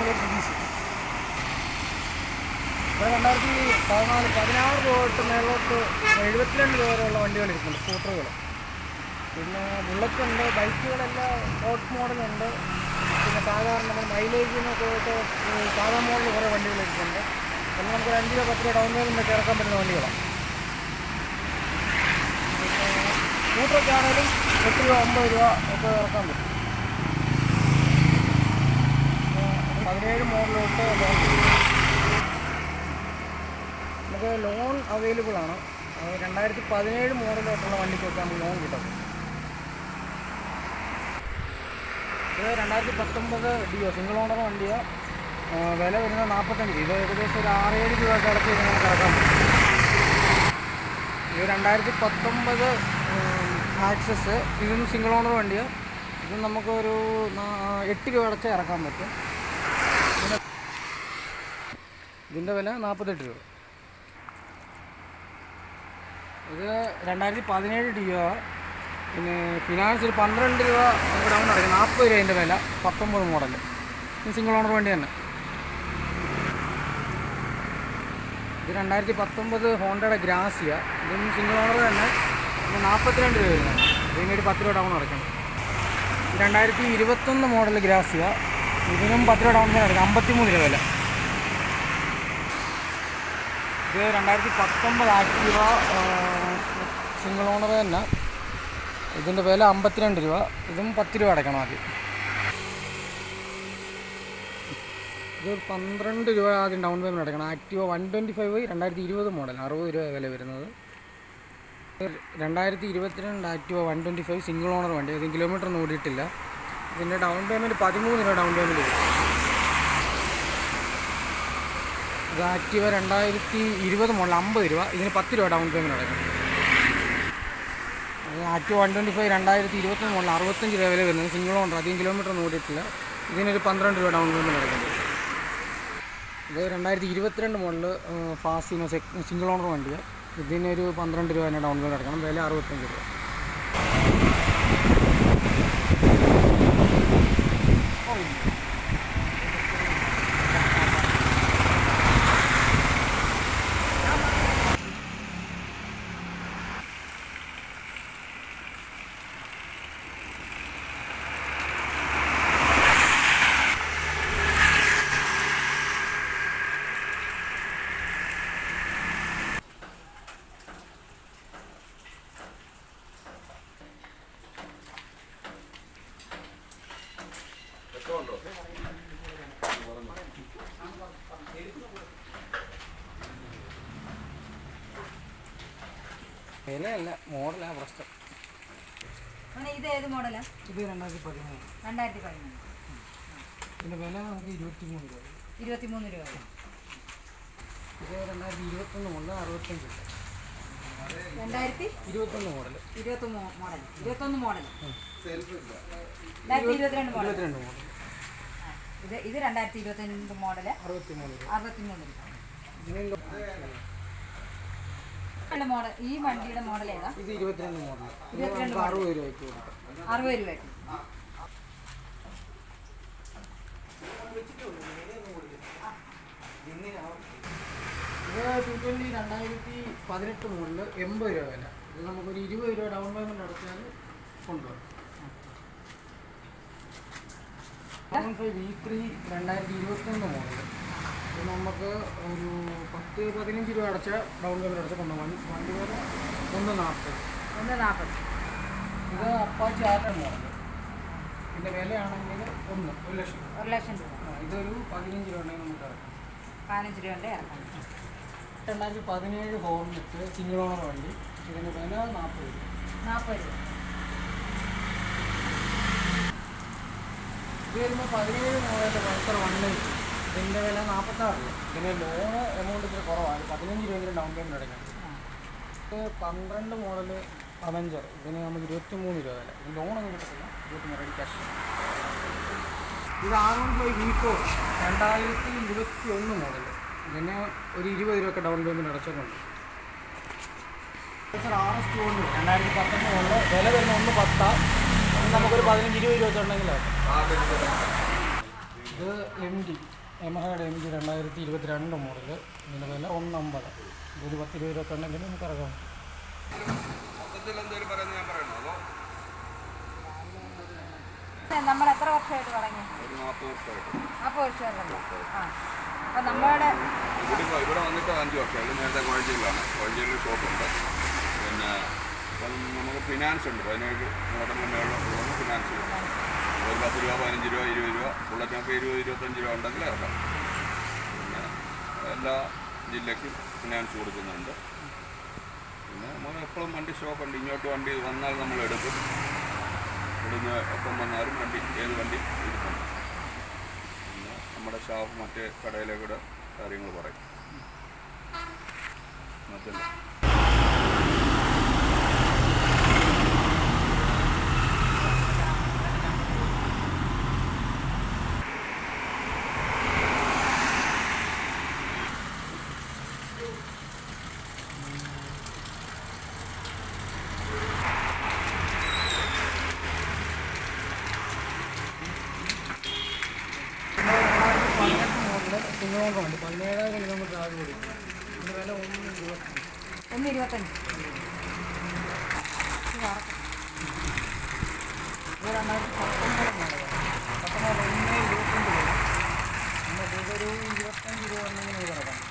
എന്റെ പേര് സുധീഷ് ഇവിടെ രണ്ടായിരത്തി പതിനാല് പതിനാറ് രൂപ തൊട്ട് മേളോട്ട് എഴുപത്തിരണ്ട് രൂപ വരെയുള്ള വണ്ടികൾ ഇരിക്കുന്നുണ്ട് സ്കൂട്ടറുകൾ പിന്നെ ബുള്ളറ്റ് ഉണ്ട് ബൈക്കുകളെല്ലാം സ്പോർട്സ് മോഡലുണ്ട് പിന്നെ സാധാരണ നമ്മൾ മൈലേജിനൊക്കെ ആയിട്ട് സാധാരണ സാധാ മോഡൽ കുറേ വണ്ടികൾ ഇരിക്കുന്നുണ്ട് എല്ലാം നമുക്ക് അഞ്ച് രൂപ പത്ത് രൂപ ഡൗൺ പേയ്മെന്റ് ഇറക്കാൻ പറ്റുന്ന വണ്ടികളാണ് പിന്നെ സ്കൂട്ടറൊക്കെ ആണെങ്കിലും എട്ട് രൂപ ഒമ്പത് രൂപ ഒക്കെ ഇറക്കാൻ പറ്റും പിന്നെ പതിനേഴ് മോഡലോട്ട് നമുക്ക് ലോൺ അവൈലബിൾ ആണ്. രണ്ടായിരത്തി പതിനേഴ് മോഡലോട്ടുള്ള വണ്ടിക്കൊക്കെ നമുക്ക് ലോൺ കിട്ടും ഇത് രണ്ടായിരത്തി പത്തൊമ്പത് ഡിയോ സിംഗിൾ ഓണർ വണ്ടിയാണ് വില വരുന്നത് നാൽപ്പത്തഞ്ച് ഇത് ഏകദേശം ഒരു ആറേഴ് രൂപയൊക്കെ അടച്ച് കഴിഞ്ഞാൽ ഇറക്കാൻ പറ്റും. ഇത് രണ്ടായിരത്തി പത്തൊമ്പത് ആക്സസ് ഇതും സിംഗിൾ ഓണർ വണ്ടിയാണ് ഇത് നമുക്കൊരു എട്ട് രൂപ അടച്ച് ഇറക്കാൻ പറ്റും പിന്നെ ഇതിന്റെ വില നാൽപ്പത്തെട്ട് രൂപ. ഇത് രണ്ടായിരത്തി പതിനേഴ് ഡി ഒ പിന്നെ ഫിനാൻസ് ഒരു പന്ത്രണ്ട് രൂപ നമുക്ക് ഡൗൺ അടയ്ക്കും നാൽപ്പത് രൂപ അതിന്റെ വില. പത്തൊമ്പത് മോഡൽ സിംഗിൾ ഓണർ വേണ്ടി തന്നെ. ഇത് രണ്ടായിരത്തി പത്തൊമ്പത് ഹോണ്ടയുടെ ഗ്രാസിയ. ഇതും സിംഗിൾ ഓണർ തന്നെ. പിന്നെ നാൽപ്പത്തിരണ്ട് രൂപ വരുന്നത്. ഇതിനൊരു പത്ത് രൂപ ഡൗൺ അടയ്ക്കണം. ഇത് രണ്ടായിരത്തി ഇരുപത്തൊന്ന് മോഡൽ ഗ്രാസിയ. ഇതിനും പത്ത് രൂപ ഡൗൺ പേയ്മെന്റ് അമ്പത്തി അമ്പത്തിമൂന്ന് രൂപ വില. ഇത് രണ്ടായിരത്തി പത്തൊമ്പത് ആക്റ്റീവ സിംഗിൾ ഓണർ തന്നെ. ഇതിന്റെ വില അമ്പത്തിരണ്ട് രൂപ. ഇതും പത്ത് രൂപ അടയ്ക്കണം ആദ്യം. ഇത് പന്ത്രണ്ട് രൂപ ആദ്യം ഡൗൺ പേയ്മെന്റ് അടയ്ക്കണം. ആക്റ്റീവ വൺ ട്വന്റി ഫൈവ് രണ്ടായിരത്തി ഇരുപത് മോഡൽ അറുപത് രൂപ വില വരുന്നത്. രണ്ടായിരത്തി ഇരുപത്തിരണ്ട് Activa one twenty five single owner വണ്ടി ഇത് കിലോമീറ്റർ ഓടിയിട്ടില്ല. ഇതിന്റെ ഡൗൺ പേയ്മെന്റ് പതിമൂന്ന് രൂപ ഡൗൺ പേയ്മെന്റ് വരും. ഇത് ആക്റ്റീവ രണ്ടായിരത്തി ഇരുപത് മോഡൽ അമ്പത് രൂപ. ഇതിന് പത്ത് രൂപ ഡൗൺ പേയ്മെന്റ് അടയ്ക്കണം ആക്റ്റീവ് വൺ ട്വന്റി ഫൈവ് രണ്ടായിരത്തി ഇരുപത്തൊന്ന് മോഡൽ അറുപത്തഞ്ച് രൂപ വില വരുന്നത്. സിംഗിൾ ഓണർ അധികം കിലോമീറ്റർ ഒന്നും ഓടിയിട്ടില്ല. ഇതിനൊരു പന്ത്രണ്ട് രൂപ ഡൗൺ പേയ്മെന്റ് അടയ്ക്കണം ഇത് രണ്ടായിരത്തി ഇരുപത്തിരണ്ട് മോഡൽ ഫാസിനോ സിംഗിൾ ഓണർ വണ്ടിയാണ് ഇതിനൊരു പന്ത്രണ്ട് രൂപ തന്നെ ഡൗൺ പേയ്മെന്റ് അടക്കണം വില അറുപത്തഞ്ച് രൂപ. വിലയല്ല മോഡലാ പ്രശ്നം. അങ്ങനെ ഇത് ഏത് മോഡലാ? ഇത് രണ്ടായിരത്തി പതിമൂന്ന്. രണ്ടായിരത്തി പതിമൂന്ന്. ഇതിന്റെ വില നമുക്ക് ഇരുപത്തി മൂന്ന് രൂപ. ഇരുപത്തിമൂന്ന് രൂപ ഇത് രണ്ടായിരത്തി ഇരുപത്തൊന്ന് മോഡൽ അറുപത്തഞ്ച് രൂപ. രണ്ടായിരത്തി? ഇരുപത്തൊന്ന് മോഡൽ ഇരുപത്തൊന്ന് മോഡൽ ഇരുപത്തൊന്ന് മോഡൽ രണ്ടായിരത്തി ഇരുപത്തിരണ്ട് മോഡൽ ഇരുപത്തിരണ്ട് മോഡൽ ഇത് ഇത് രണ്ടായിരത്തി ഇരുപത്തിരണ്ട് മോഡൽ. അറുപത്തിമൂന്ന് രൂപ. മോഡൽ ഈ വണ്ടിയുടെ മോഡൽ ഏതാ? ഇത് ഇരുപത്തിരണ്ട് മോഡൽ ഇരുപത്തിരണ്ട് അറുപത് രൂപയ്ക്ക് അറുപത് രൂപയ്ക്ക് ഇത് ട്വന്റി രണ്ടായിരത്തി പതിനെട്ട് മോഡൽ എൺപത് രൂപ വില. ഇത് നമുക്കൊരു ഇരുപത് രൂപ ഡൗൺ പേയ്മെന്റ് അടച്ചാൽ കൊണ്ടുവരും വൺ ഫൈവ് വി ത്രീ രണ്ടായിരത്തി ഇരുപത്തൊന്ന് മോഡൽ നമുക്ക് ഒരു പത്ത് പതിനഞ്ച് രൂപ അടച്ച ഡൗൺ പേയ്മെന്റ് അടച്ച കൊണ്ടുപോകാൻ വണ്ടി വില ഒന്ന് നാൽപ്പത് ഒന്ന് നാൽപ്പത് ഇത് അപ്പാച്ചി ആറ്റം മോഡൽ ഇതിന്റെ വിലയാണെങ്കിൽ ഒന്ന് ഒരു ലക്ഷം. ഒരു ലക്ഷം രൂപ. ഇതൊരു പതിനഞ്ച് രൂപ ഉണ്ടെങ്കിൽ നമുക്ക് പതിനഞ്ച് രൂപയുടെ ഇറക്കാം. രണ്ടായിരത്തി പതിനേഴ് ഹോർനെറ്റ് സിംഗിൾ ഓണർ വണ്ടി. ഇതിന്റെ വില നാൽപ്പത് രൂപ. നാൽപ്പത് രൂപ. ഇത് വരുമ്പോൾ പതിനേഴ് മോഡലിന്റെ പൾസർ വൺ ഇതിന്റെ വില നാൽപ്പത്താറ് രൂപ. ലോൺ എമൗണ്ട് ഇത്ര കുറവാണ് പതിനഞ്ച് രൂപയെങ്കിലും ഡൗൺ പേയ്മെന്റ് അടയ്ക്കണം. ഇത് പന്ത്രണ്ട് മോഡൽ അവഞ്ചർ ഇതിന് നമുക്ക് ഇരുപത്തി മൂന്ന് രൂപ വില. ഇത് ലോണൊന്നും കിട്ടത്തില്ല. ഇരുപത്തി റെഡി ക്യാഷ് ഇത് വൺ ഫൈവ് രണ്ടായിരത്തി ഇരുപത്തി ഒന്ന് മോഡൽ ഇതിന് ഒരു ഇരുപത് രൂപയൊക്കെ ഡൗൺ പേയ്മെന്റ് അടച്ചിട്ടുണ്ട് സർ ആർ എസ് ടു ഉണ്ട് രണ്ടായിരത്തി പത്തൊമ്പത് മോഡൽ വില വരുന്ന ഒന്ന് പത്താ. അത് നമുക്കൊരു പതിനഞ്ച് ഇരുപത് രൂപ ഉണ്ടെങ്കിലോ? ഇത് എം ഡി എമഹയുടെ എം ഡി രണ്ടായിരത്തി ഇരുപത്തിരണ്ട് മോഡൽ ഇതിന്റെ വില ഒന്നമ്പത്. ഒരു പത്ത് ഇരുപത് രൂപ ഉണ്ടെങ്കിൽ നമുക്ക് ഇറങ്ങാം നമ്മൾ എത്ര വർഷമായിട്ട് തുടങ്ങി? നാൽപ്പത് വർഷമായിട്ട്. ആ അപ്പം നമ്മുടെ ഇവിടെ വന്നിട്ട് ഇവിടെ വന്നിട്ട് അഞ്ച് വർഷമായി നേരത്തെ കോഴഞ്ചേരിയിലാണ് കോഴഞ്ചേരിയിൽ ഷോപ്പുണ്ട് പിന്നെ ഇപ്പം നമുക്ക് ഫിനാൻസ് ഉണ്ട്. പതിനേഴ് മോഡലിന് മേളിലുള്ള ഫിനാൻസ് ഒരു പത്ത് രൂപ പതിനഞ്ച് രൂപ ഇരുപത് രൂപ ബുള്ളറ്റിനൊക്കെ ഇരുപത് ഇരുപത്തഞ്ച് രൂപ ഉണ്ടെങ്കിൽ ഇറക്കാം. പിന്നെ എല്ലാ ജില്ലയ്ക്കും ഫിനാൻസ് കൊടുക്കുന്നുണ്ട്. പിന്നെ നമ്മൾ എപ്പോഴും വണ്ടി സ്റ്റോക്കുണ്ട് ഇങ്ങോട്ട് വണ്ടി വന്നാൽ നമ്മൾ എടുക്കും. ഇവിടുന്ന് എപ്പം വന്നാലും വണ്ടി ഏത് വണ്ടി എടുക്കും. പിന്നെ നമ്മുടെ സ്റ്റാഫ് മറ്റേ കടയിലെ കൂടെ കാര്യങ്ങൾ പറയും. മറ്റല്ല കുന്നോങ്കമുണ്ട് പതിനേഴായിരം കിലോമീറ്റർ ആകെ കൊടുക്കും വില ഒന്ന് ഇരുപത്തഞ്ച് ഒന്ന് ഇരുപത്തഞ്ച് ഇത് പത്തൊമ്പത് പത്തൊമ്പത് ഒന്ന് ഇരുപത്തഞ്ച് രൂപ ഇരുപത്തഞ്ച് രൂപ